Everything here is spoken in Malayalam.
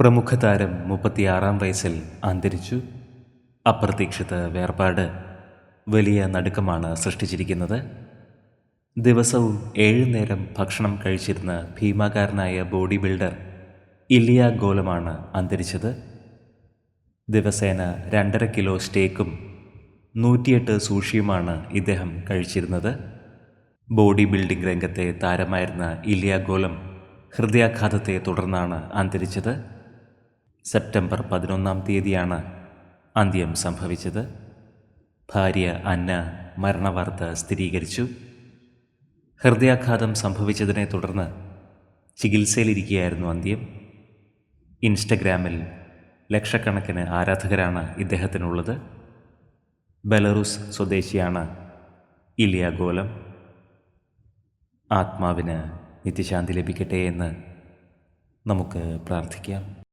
പ്രമുഖ താരം മുപ്പത്തിയാറാം വയസ്സിൽ അന്തരിച്ചു. അപ്രതീക്ഷിത വേർപാട് വലിയ നടുക്കമാണ് സൃഷ്ടിച്ചിരിക്കുന്നത്. ദിവസവും ഏഴു നേരം ഭക്ഷണം കഴിച്ചിരുന്ന ഭീമാകാരനായ ബോഡി ബിൽഡർ ഇലിയ ഗോലമാണ് അന്തരിച്ചത്. ദിവസേന രണ്ടര കിലോ സ്റ്റേക്കും നൂറ്റിയെട്ട് സൂഷിയുമാണ് ഇദ്ദേഹം കഴിച്ചിരുന്നത്. ബോഡി ബിൽഡിംഗ് രംഗത്തെ താരമായിരുന്ന ഇലിയ ഗോലം ഹൃദയാഘാതത്തെ തുടർന്നാണ് അന്തരിച്ചത്. സെപ്റ്റംബർ പതിനൊന്നാം തീയതിയാണ് അന്ത്യം സംഭവിച്ചത്. ഭാര്യ അന്ന മരണവാർത്ത സ്ഥിരീകരിച്ചു. ഹൃദയാഘാതം സംഭവിച്ചതിനെ തുടർന്ന് ചികിത്സയിലിരിക്കുകയായിരുന്നു അന്ത്യം. ഇൻസ്റ്റഗ്രാമിൽ ലക്ഷക്കണക്കിന് ആരാധകരാണ് ഇദ്ദേഹത്തിനുള്ളത്. ബെലറൂസ് സ്വദേശിയാണ് ഇലിയ ഗോലം. ആത്മാവിന് നിത്യശാന്തി ലഭിക്കട്ടെ എന്ന് നമുക്ക് പ്രാർത്ഥിക്കാം.